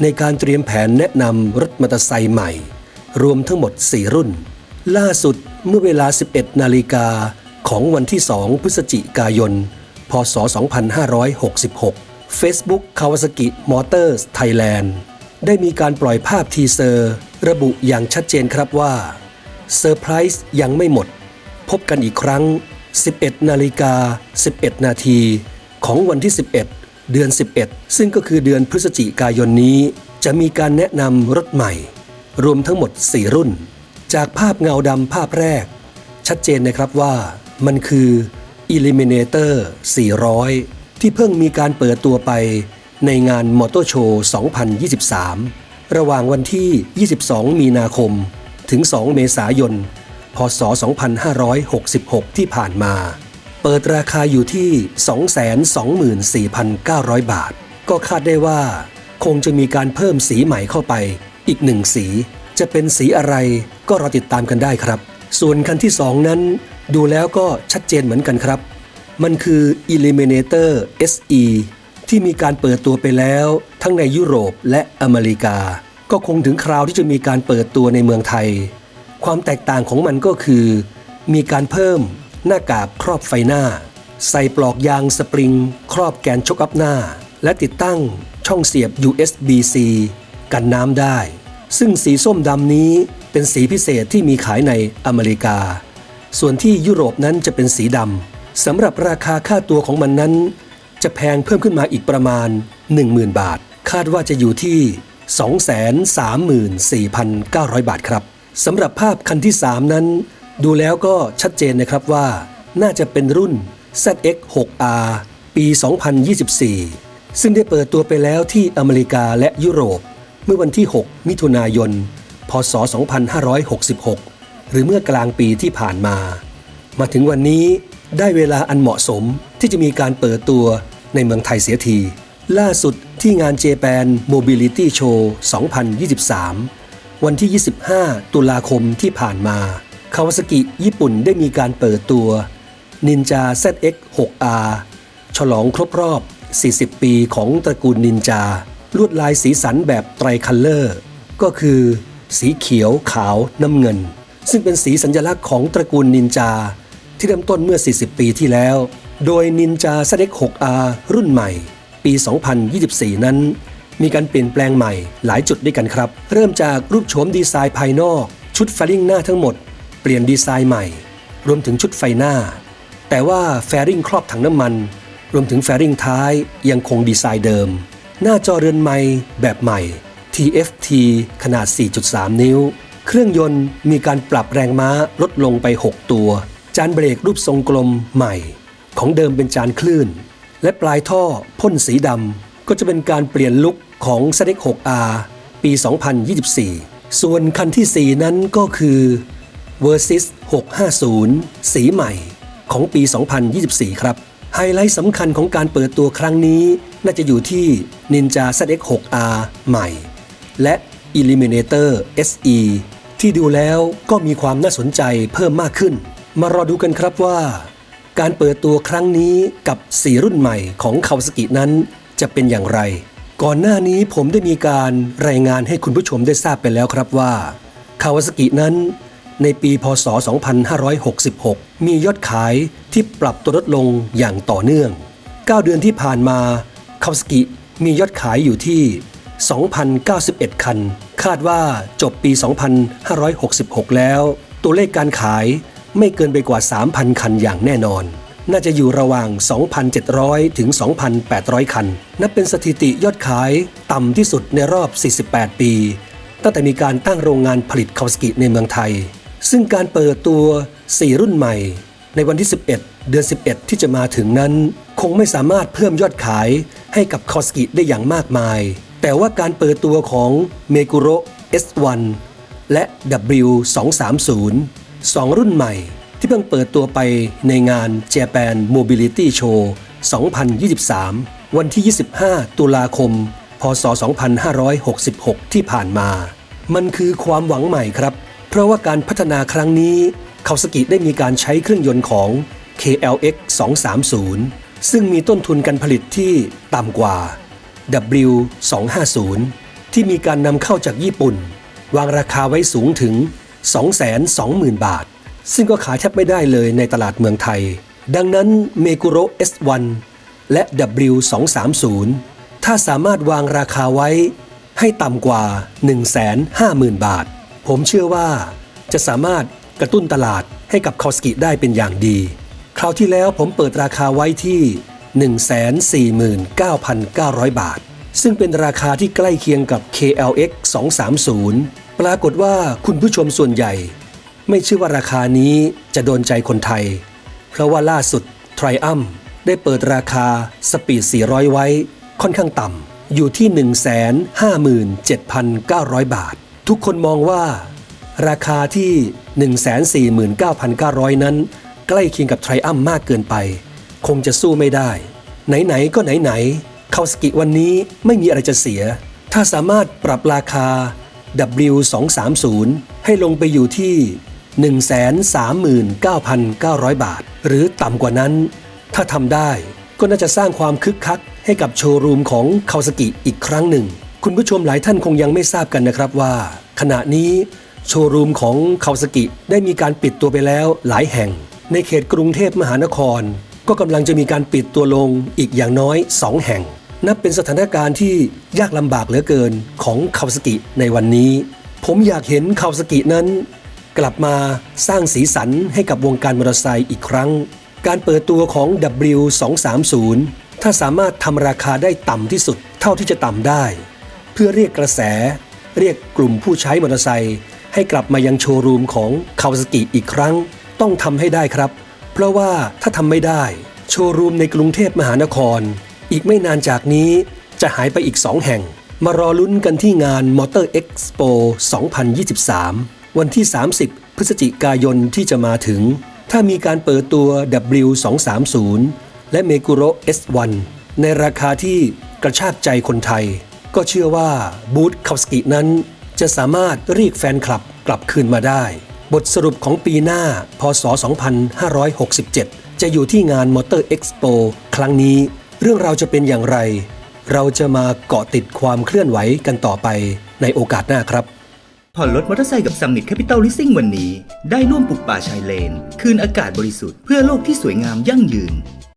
ในการเตรียมแผนแนะนำรถมอเตอร์ไซค์ใหม่ รวมทั้งหมด 4 รุ่น ล่าสุดเมื่อเวลา 11 นาฬิกาของวันที่ 2 พฤศจิกายน พศ 2566 Facebook Kawasaki Motors Thailand ได้มีการปล่อยภาพทีเซอร์ ระบุอย่างชัดเจนครับว่าเซอร์ไพรส์ยังไม่หมด พบกันอีกครั้ง 11 นาฬิกา 11 นาทีของวันที่ 11 เดือน 11 ซึ่งก็คือเดือนพฤศจิกายนนี้ จะมีการแนะนำรถใหม่ รวมทั้งหมด 4 รุ่น จากภาพเงาดำภาพแรก ชัดเจนนะครับว่ามันคือ Eliminator 400 ที่เพิ่งมีการเปิดตัวไปในงานมอเตอร์โชว์ 2023 ระหว่างวันที่ 22 มีนาคม ถึง 2 เมษายน พศ 2566 ที่ผ่านมา เปิดราคาอยู่ที่ 224,900 บาท ก็คาดได้ว่า คงจะมีการเพิ่มสีใหม่เข้าไป อีกหนึ่งสี จะเป็นสีอะไรก็รอติดตามกันได้ครับ ส่วนคันที่ 2 นั้น ดูแล้วก็ชัดเจนเหมือนกันครับ มันคือ Eliminator SE ที่มีการเปิดตัวไปแล้วทั้งในยุโรปและอเมริกา ก็คงถึงคราวที่จะมีการเปิดตัวในเมืองไทย ความแตกต่างของมันก็คือ มีการเพิ่ม หน้ากากครอบไฟหน้า ใส่ปลอกยางสปริง ครอบแกนชกอัพหน้า และติดตั้งช่องเสียบ USB-C กันน้ำได้ ซึ่งสีส้มดำนี้เป็นสีพิเศษที่มีขายในอเมริกา ส่วนที่ยุโรปนั้นจะเป็นสีดำสำหรับราคาค่าตัวของมันนั้น จะแพงเพิ่มขึ้นมาอีกประมาณ 10,000 บาท คาดว่าจะอยู่ที่ 234,900 บาทครับสำหรับภาพคันที่ 3 นั้น ดูแล้วก็ชัดเจนนะครับว่า น่าจะเป็นรุ่น ZX6R ปี 2024 ซึ่งได้เปิดตัวไปแล้วที่อเมริกาและยุโรป เมื่อวันที่ 6 มิถุนายน พศ 2566 หรือเมื่อกลางปีที่ผ่านมา มาถึงวันนี้ได้เวลาอันเหมาะสมที่จะมีการเปิดตัวในเมืองไทยเสียที ล่าสุดที่งานเจแปน Mobility Show 2023 วันที่ 25 ตุลาคมที่ผ่านมา คาวาซากิญี่ปุ่นได้มีการเปิดตัว Ninja ZX 6R ฉลองครบรอบ 40 ปีของตระกูลนินจา ลวดลายสีสันแบบไตรคัลเลอร์ ก็คือ สีเขียวขาวน้ำเงิน ซึ่งเป็นสีสัญลักษณ์ของตระกูลนินจา ที่เริ่มต้นเมื่อ 40 ปีที่แล้ว โดยนินจา ZX 6R รุ่นใหม่ ปี 2024 นั้น มีการเปลี่ยนแปลงใหม่หลายจุดด้วยกันครับ เริ่มจากรูปโฉมดีไซน์ภายนอก ชุดฟริ่งหน้าทั้งหมด เปลี่ยนดีไซน์ใหม่ รวมถึงชุดไฟหน้า แต่ว่าแฟริ่งครอบถังน้ำมัน รวมถึงแฟริ่งท้ายยังคงดีไซน์เดิม หน้าจอเรือนไม้แบบใหม่ TFT ขนาด 4.3 นิ้ว เครื่องยนต์มีการปรับแรงม้าลดลงไป 6 ตัว จานเบรกรูปทรงกลมใหม่ ของเดิมเป็นจานคลื่น และปลายท่อพ่นสีดำก็จะเป็นการเปลี่ยนลุคของ z x 6 R ปี 2024 ส่วนคันที่ 4 นั้นก็คือ Versys 650 สีใหม่ของปี 2024 ครับ ไฮไลท์สำคัญของการเปิดตัวครั้งนี้น่าจะอยู่ที่ Ninja ZX 6R ใหม่ และ Eliminator SE ที่ดูแล้วก็มีความน่าสนใจเพิ่มมากขึ้น มารอดูกันครับว่า การเปิดตัวครั้งนี้กับ4รุ่นใหม่ของคาวสกินั้นจะเป็นอย่างไร ก่อนหน้านี้ผมได้มีการรายงานให้คุณผู้ชมได้ทราบไปแล้วครับว่าคาวสกินั้น ในปีพศ 2566 มียอดขายที่ปรับตัวลดลงอย่างต่อเนื่อง 9 เดือนที่ผ่านมาคาวสกิมียอดขายอยู่ที่ 2,091 คัน คาดว่าจบปี 2566 แล้ว ตัวเลขการขายไม่เกินไปกว่า 3,000 คันอย่างแน่นอน น่าจะอยู่ระหว่าง 2,700 ถึง 2,800 คัน นับเป็นสถิติยอดขายต่ำที่สุดในรอบ 48 ปี ตั้งแต่มีการตั้งโรงงานผลิตคาวาสกิในเมืองไทย ซึ่งการเปิดตัว 4 รุ่นใหม่ ในวันที่ 11 เดือน 11 ที่จะมาถึงนั้น คงไม่สามารถเพิ่มยอดขายให้กับคาวาสกิได้อย่างมากมาย แต่ว่าการเปิดตัวของเมกุโร S1 และ W230 สองรุ่นใหม่ ที่เพิ่งเปิดตัวไปในงาน Japan Mobility Show 2023 วันที่ 25 ตุลาคม พศ 2566 ที่ผ่านมา มันคือความหวังใหม่ครับ เพราะว่าการพัฒนาครั้งนี้คาวสกิได้มีการใช้เครื่องยนต์ของ KLX 230 ซึ่งมีต้นทุนการผลิตที่ต่ำกว่า W250 ที่มีการนำเข้าจากญี่ปุ่น วางราคาไว้สูงถึง 220,000 บาท ซึ่งก็ขายแทบไม่ได้เลยในตลาดเมืองไทย ดังนั้นเมกุโร S1 และ W230 ถ้าสามารถวางราคาไว้ให้ต่ำกว่า 150,000 บาท ผมเชื่อว่าจะสามารถกระตุ้นตลาดให้กับคอสกิได้เป็นอย่างดี คราวที่แล้วผมเปิดราคาไว้ที่ 149,900 บาท ซึ่งเป็นราคาที่ใกล้เคียงกับ KLX 230 ปรากฏว่าคุณผู้ชมส่วนใหญ่ ไม่เชื่อว่าราคานี้จะโดนใจคนไทย เพราะว่าล่าสุด Triumph ได้เปิดราคาสปีด 400 ไว้ค่อนข้างต่ำอยู่ที่ 157,900 บาท ทุกคนมองว่าราคาที่ 149,900 นั้น ใกล้เคียงกับ Triumph มากเกินไป คงจะสู้ไม่ได้ ไหน ๆ ก็ไหน ๆ คาวสกิวันนี้ไม่มีอะไรจะเสีย ถ้าสามารถปรับราคา W230 ให้ลงไปอยู่ที่ 139,900 บาท หรือต่ำกว่านั้น ถ้าทำได้ก็น่าจะสร้างความคึกคักให้กับโชว์รูมของคาวสกิอีกครั้งหนึ่ง คุณผู้ชมหลายท่านคงยังไม่ทราบกันนะครับว่า ขณะนี้โชว์รูมของคาวสกิได้มีการปิดตัวไปแล้วหลายแห่ง ในเขตกรุงเทพมหานคร ก็กำลังจะมีการปิดตัวลงอีกอย่างน้อย 2 แห่ง นับเป็นสถานการณ์ที่ยากลำบากเหลือเกินของคาวสกิในวันนี้ ผมอยากเห็นคาวสกินั้น กลับมาสร้างสีสันให้กับวงการมอเตอร์ไซค์อีกครั้ง การเปิดตัวของ W230 ถ้าสามารถทำราคาได้ต่ำที่สุดเท่าที่จะต่ำได้ เพื่อเรียกกระแส เรียกกลุ่มผู้ใช้มอเตอร์ไซค์ให้กลับมายังโชว์รูมของคาวสกิอีกครั้ง ต้องทำให้ได้ครับ เพราะว่าถ้าทำไม่ได้ โชว์รูมในกรุงเทพมหานคร อีกไม่นานจากนี้จะหายไปอีก 2 แห่ง มารอลุ้นกันที่งาน Motor Expo 2023 วันที่ 30 พฤศจิกายนที่จะมาถึง ถ้ามีการเปิดตัว W230 และ m e g u r o S1 ในราคาที่กระชากใจคนไทย ก็เชื่อว่าบูธคาวสกินั้น จะสามารถเรียกแฟนคลับกลับคืนมาได้ บทสรุปของปีหน้า พศ 2567 จะอยู่ที่งาน Motor Expo ครั้งนี้ เรื่องราวจะเป็นอย่างไร เราจะมาเกาะติดความเคลื่อนไหวกันต่อไปในโอกาสหน้าครับผ่อนรถมอเตอร์ไซค์กับ Summit Capital Leasing วันนี้ ได้ร่วมปลูกป่าชายเลน คืนอากาศบริสุทธิ์เพื่อโลกที่สวยงามยั่งยืน